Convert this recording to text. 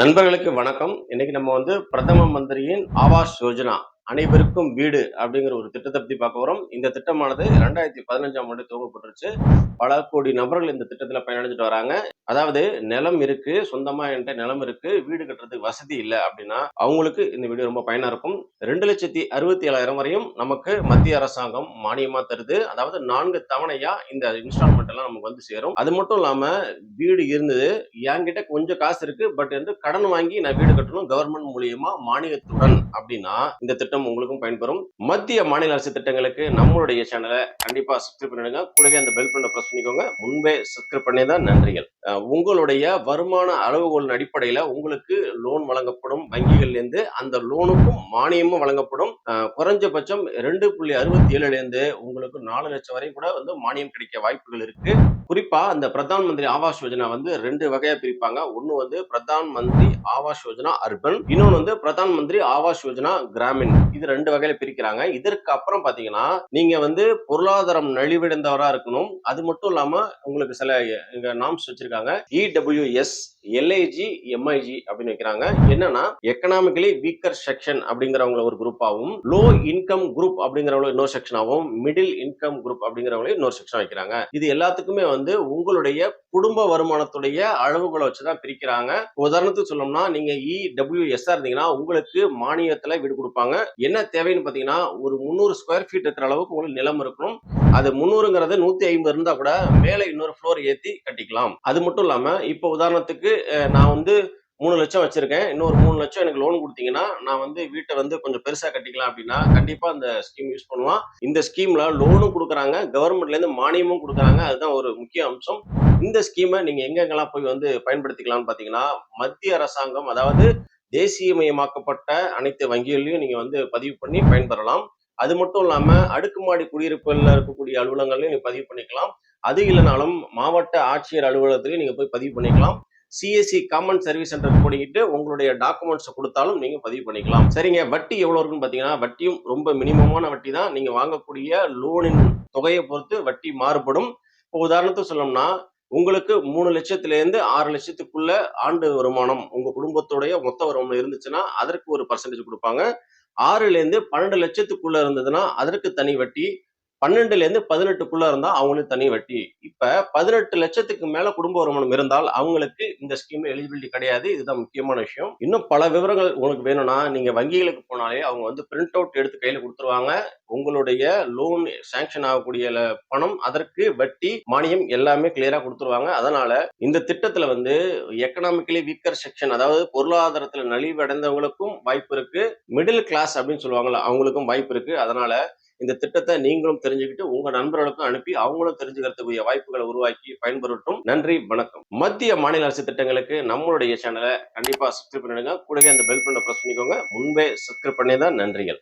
நண்பர்களுக்கு வணக்கம். இன்னைக்கு நம்ம வந்து பிரதம மந்திரியின் ஆவாஸ் யோஜனா அனைவருக்கும் வீடு அப்படிங்கிற ஒரு திட்டத்தை பத்தி பார்க்க போறோம். இந்த திட்டமானது ரெண்டாயிரத்தி பதினஞ்சாம் ஆண்டு துவங்கப்பட்டுருச்சு. பல கோடி நபர்கள் இந்த திட்டத்துல பயனடைஞ்சிட்டு வராங்க. அதாவது நிலம் இருக்கு சொந்தமா என்கிட்ட நிலம் இருக்கு வீடு கட்டுறதுக்கு வசதி இல்லை அப்படின்னா அவங்களுக்கு இந்த வீடியோ ரொம்ப பயனா இருக்கும். ரெண்டு லட்சத்தி அறுபத்தி ஏழாயிரம் வரையும் நமக்கு மத்திய அரசாங்கம் மானியமா தருது. அதாவது நான்கு தவணையா இந்த இன்ஸ்டால்மெண்ட் எல்லாம் நமக்கு வந்து சேரும். அது மட்டும் இல்லாம வீடு இருந்தது. என்கிட்ட கொஞ்சம் காசு இருக்கு. பட் வந்து கடன் வாங்கி நான் வீடு கட்டணும் கவர்மெண்ட் மூலியமா மானியத்துடன் அப்படின்னா இந்த திட்டம் உங்களுக்கும் பயன்பெறும். மத்திய மாநில அரசு திட்டங்களுக்கு நம்மளுடைய சேனலை கண்டிப்பா சப்ஸ்கிரைப் பண்ணிடுங்க. கூடவே அந்த பெல் பண்ண பிரஸ் பண்ணிக்கோங்க. முன்பே சப்ஸ்கிரைப் பண்ணிதான் நன்றிகள். உங்களுடைய வருமான அளவுகோலின் அடிப்படையில உங்களுக்கு லோன் வழங்கப்படும். வங்கிகள்ல இருந்து அந்த லோனுக்கும் மானியமும் வழங்கப்படும். குறைஞ்சபட்சம் ரெண்டு புள்ளி அறுபத்தி ஏழுல இருந்து உங்களுக்கு நாலு லட்சம் வரை கூட வந்து மானியம் கிடைக்க வாய்ப்புகள் இருக்கு. குறிப்பா அந்த பிரதான் மந்திரி ஆவாஸ் யோஜனா வந்து ரெண்டு வகையா பிரிப்பாங்க. ஒன்னு வந்து பிரதான் மந்திரி ஆவாஸ் யோஜனா அர்பன் இன்னொன்னு வந்து பிரதான் மந்திரி ஆவாஸ் யோஜனா கிராமின். இது ரெண்டு வகையில பிரிக்கிறாங்க. இதற்கு அப்புறம் பாத்தீங்கன்னா நீங்க வந்து பொருளாதாரம் நலிவடைந்தவரா இருக்கணும். அது மட்டும் இல்லாம உங்களுக்கு சில இங்க நாம்ஸ் வச்சிருக்காங்க. இடபிள்யூஎஸ் எல்ஐஜி எம்ஐஜி அப்படின்னு வைக்கிறாங்க. என்னன்னா எக்கனாமிக்கலி வீக்கர் செக்ஷன் அப்படிங்கிறவங்கள ஒரு குரூப்பாகவும் லோ இன்கம் குரூப் அப்படிங்கிறவங்கள இன்னொரு செக்ஷனாகவும் மிடில் இன்கம் குரூப் அப்படிங்கிறவங்கள இன்னொரு செக்ஷன் வைக்கிறாங்க. இது எல்லாத்துக்குமே வந்து உங்களுடைய குடும்ப வருமானத்துடைய அளவுகளை வச்சுதான் பிரிக்கிறாங்க. உதாரணத்துக்கு சொல்லணும்னா நீங்க இடபிள்யூஎஸ்ஆ இருந்தீங்கன்னா உங்களுக்கு மானியத்துல வீடு கொடுப்பாங்க. என்ன தேவைன்னு பாத்தீங்கன்னா ஒரு முந்நூறு ஸ்கொயர் ஃபீட் இருக்கிற அளவுக்கு உங்களுக்கு நிலம் இருக்கணும். அது முந்நூறுங்கிறது நூத்தி ஐம்பது இருந்தா கூட மேலே இன்னொரு ஃப்ளோர் ஏத்தி கட்டிக்கலாம். அது அது மட்டும் இல்லாம இப்போ உதாரணத்துக்கு நான் வந்து மூணு லட்சம் வச்சிருக்கேன். இன்னொரு மூணு லட்சம் எனக்கு லோன் கொடுத்தீங்கன்னா நான் வந்து வீட்டை வந்து கொஞ்சம் பெருசா கட்டிக்கலாம் அப்படின்னா கண்டிப்பா அந்த ஸ்கீம் யூஸ் பண்ணலாம் இந்த ஸ்கீம்ல லோனும் கொடுக்குறாங்க கவர்மெண்ட்ல இருந்து மானியமும் கொடுக்குறாங்க. அதுதான் ஒரு முக்கிய அம்சம். இந்த ஸ்கீமை நீங்க எங்கெங்கெல்லாம் போய் வந்து பயன்படுத்திக்கலாம்னு பாத்தீங்கன்னா மத்திய அரசாங்கம் அதாவது தேசியமயமாக்கப்பட்ட அனைத்து வங்கிகளையும் நீங்க வந்து பதிவு பண்ணி பயன்பெறலாம். அது மட்டும் இல்லாம அடுக்குமாடி குடியிருப்புகளில் இருக்கக்கூடிய அலுவலகங்களையும் நீங்க பதிவு பண்ணிக்கலாம். அது இல்லைனாலும் மாவட்ட ஆட்சியர் அலுவலகத்திலையும் நீங்கள் போய் பதிவு பண்ணிக்கலாம். சிஎஸ்சி காமன் சர்வீஸ் சென்டர் போடிக்கிட்டு உங்களுடைய டாக்குமெண்ட்ஸை கொடுத்தாலும் நீங்கள் பதிவு பண்ணிக்கலாம். சரிங்க வட்டி எவ்வளோ இருக்குன்னு பார்த்தீங்கன்னா வட்டியும் ரொம்ப மினிமமான வட்டி தான். நீங்கள் வாங்கக்கூடிய லோனின் தொகையை பொறுத்து வட்டி மாறுபடும். இப்போ உதாரணத்துக்கு சொல்லணும்னா உங்களுக்கு மூணு லட்சத்திலேருந்து ஆறு லட்சத்துக்குள்ள ஆண்டு வருமானம் உங்கள் குடும்பத்துடைய மொத்த வருமானம் இருந்துச்சுன்னா அதற்கு ஒரு பர்சன்டேஜ் கொடுப்பாங்க. ஆறுலேருந்து பன்னெண்டு லட்சத்துக்குள்ள இருந்ததுன்னா அதற்கு தனி வட்டி. பன்னெண்டுலேருந்து பதினெட்டுக்குள்ளே இருந்தால் அவங்களுக்கு தனி வட்டி. இப்போ பதினெட்டு லட்சத்துக்கு மேலே குடும்ப வருமானம் இருந்தால் அவங்களுக்கு இந்த ஸ்கீமில் எலிஜிபிலிட்டி கிடையாது. இதுதான் முக்கியமான விஷயம். இன்னும் பல விவரங்கள் உங்களுக்கு வேணும்னா நீங்கள் வங்கிகளுக்கு போனாலே அவங்க வந்து பிரிண்ட் அவுட் எடுத்து கையில் கொடுத்துருவாங்க. உங்களுடைய லோன் சேங்ஷன் ஆகக்கூடிய பணம் அதற்கு வட்டி மானியம் எல்லாமே கிளியராக கொடுத்துருவாங்க. அதனால இந்த திட்டத்தில் வந்து எக்கனாமிக்கலி வீக்கர் செக்ஷன் அதாவது பொருளாதாரத்தில் நலிவடைந்தவங்களுக்கும் வாய்ப்பு இருக்கு. மிடில் கிளாஸ் அப்படின்னு சொல்லுவாங்கல்ல அவங்களுக்கும் வாய்ப்பு இருக்கு. அதனால இந்த திட்டத்தை நீங்களும் தெரிஞ்சுக்கிட்டு உங்க நண்பர்களுக்கும் அனுப்பி அவங்களும் தெரிஞ்சுக்கிறதுக்குரிய வாய்ப்புகளை உருவாக்கி பயன்பெறட்டும் நன்றி வணக்கம். மத்திய மாநில அரசு திட்டங்களுக்கு நம்மளுடைய சேனலை கண்டிப்பா சப்ஸ்கிரைப் பண்ணிடுங்க. கூடவே அந்த பெல் பண்ண பிரஸ் பண்ணிக்கோங்க. முன்பே சப்ஸ்கிரைப் பண்ணியதான் நன்றிகள்.